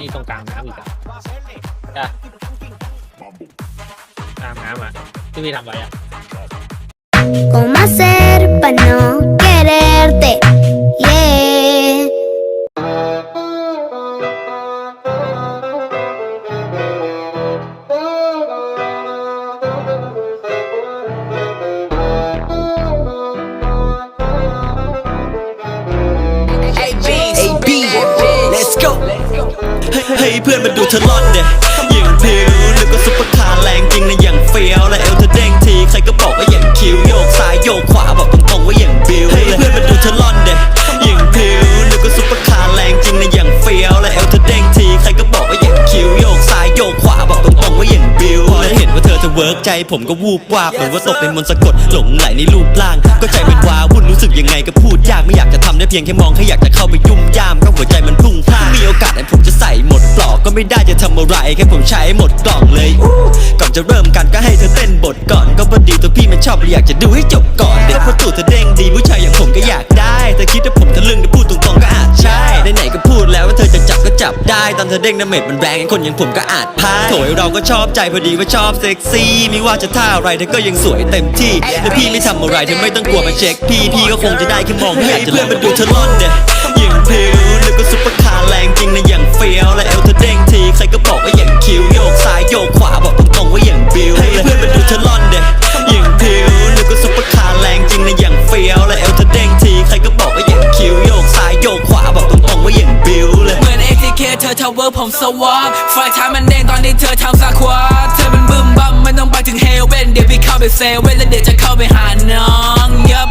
มีตรงกลางน้ำอีกอะจ้ะกลางน้ำอะที่พี่ทำไว้อะ ¿Cómo hacer para no เฮ้ยเพื่อนมาดูเธอล่อนเดะอย่างผิวแล้วก็ซุปเปอร์คาร์แรงจริงนะอย่างเฟี้ยวและเอวเธอเด้งทีใครก็บอกว่าอย่างคิวโยกซ้ายโยกขวาบอกตรงๆว่าอย่างบิวเฮ้ยเพื่อนมาดูเธอล่อนเดะอย่างผิวแล้วก็ซุปเปอร์คาร์แรงจริงนะอย่างเฟี้ยวและเอวเธอเด้งทีใครก็บอกว่าอย่างคิวโยกซ้ายโยกขวาบอกตรงๆว่าอย่างบิวพอได้เห็นว่าเธอจะเวิร์กใจผมก็วูบวาบเหมือนว่าตกเป็นมนต์สะกดหลงไหลในรูปร่าง ก็ใจเป็นวาวุ่นรู้สึกยังไงก็พูดยากไม่อยากจะทำได้เพียงแค่มองแค่อยากจะเข้าไปยุ่มย่าม ไม่ได้จะทำอะไรแค่ผมใช้หมดกล่องเลยอู้ก่อนจะเริ่มกันก็ให้เธอเต้นบทก่อนก็พอดีตัวพี่มันชอบเลยอยากจะดูให้จบก่อนเด็กพอตูดเธอเด้งดีผู้ชายอย่างผมก็อยากได้แต่คิดว่าผมทะลึ่งแต่พูดตรงๆก็อาจใช่ไหนๆก็พูดแล้วว่าเธอจะจับก็จับได้ตอนเธอเด้งน้ำเม็ดมันแรงคนอย่างผมก็อาจพลาดโถยเราก็ชอบใจพอดีว่าชอบเซ็กซี่ไม่ว่าจะท่าอะไรเธอก็ยังสวยเต็มที่และพี่ไม่ทำอะไรเธอไม่ต้องกลัวมาเช็คพี่พี่ก็คงจะได้แค่มองไม่อยากจะเพื่อนมาดูเธอล่อนเด้อย่างผิวแล้วก็ซุปเปอร์คาร์แรงจริงนะอย่างเฟี้ยวและ มือน ATK เธอทาวเวอร์ผมสวอปไฟท้ายมันเด้งตอนนี้เธอทำสาควาเธอมันบึมบัมมันต้องไปถึงเฮลเวนเดี๋ยวพี่เข้าไปเซเว่นแล้วเดี๋ยวจะเข้าไปหาน้องยับ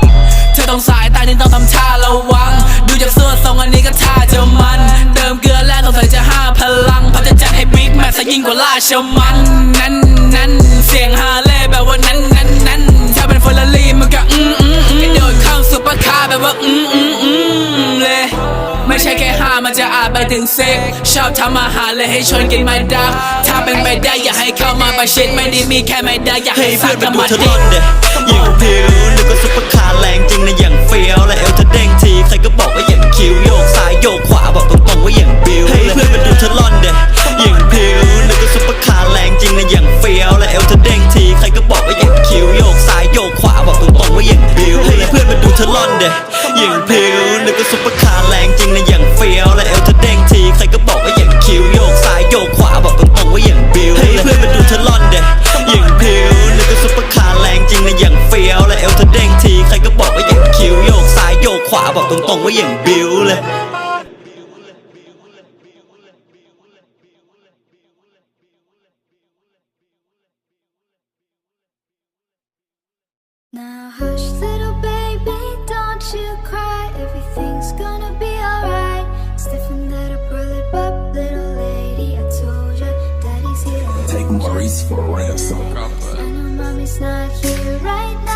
เธอต้องสายตานี่ต้องทำท่าระวัง ดูจากเสื้อทรงอันนี้ก็ท่าจะมัน เติมเกลือแล้วสงใสัยจะห้าพลังพราะจะจัดให้บิ๊กแมทซะยิ่งกว่าราชมันนั้นนั้นเสียงฮา ไม่ใช่แค่ห้ามันจะอาจไปถึงเซ็กชอบทำอาหารเลยให้ชวนกินไม่ได้ถ้าเป็นไปได้อย่าให้เข้ามาประชิดไม่ได้มีแค่ไม่ได้อยากให้ให้เพื่สัอกนกัมาบดูมันเธอดิล่อนเด้อย่างผิวแล้วก็ซุปเปอร์คาร์แรงจริงนะอย่างเฟี้ยวและเอวเธอเด้งทีใครก็ ย่างผิวแล้วก็ซุปเปอร์คาร์แรงจริงนะอย่างเฟี้ยวและเอวเธอเด้งทีใครก็บอกว่าอย่างคิวโยกซ้ายโยกขวาบอกตรงๆว่าอย่างบิวให้เพื่อนมาดูเธอล่อนเด้อย่างผิวแล้วก็ซุปเปอร์คาร์แรงจริงนะอย่างเฟี้ยวและเอวเธอเด้งทีใครก็บอกว่าอย่างคิวโยกซ้ายโยกขวาบอกตรงๆว่าอย่างบิวเลย Maurice for ransom. I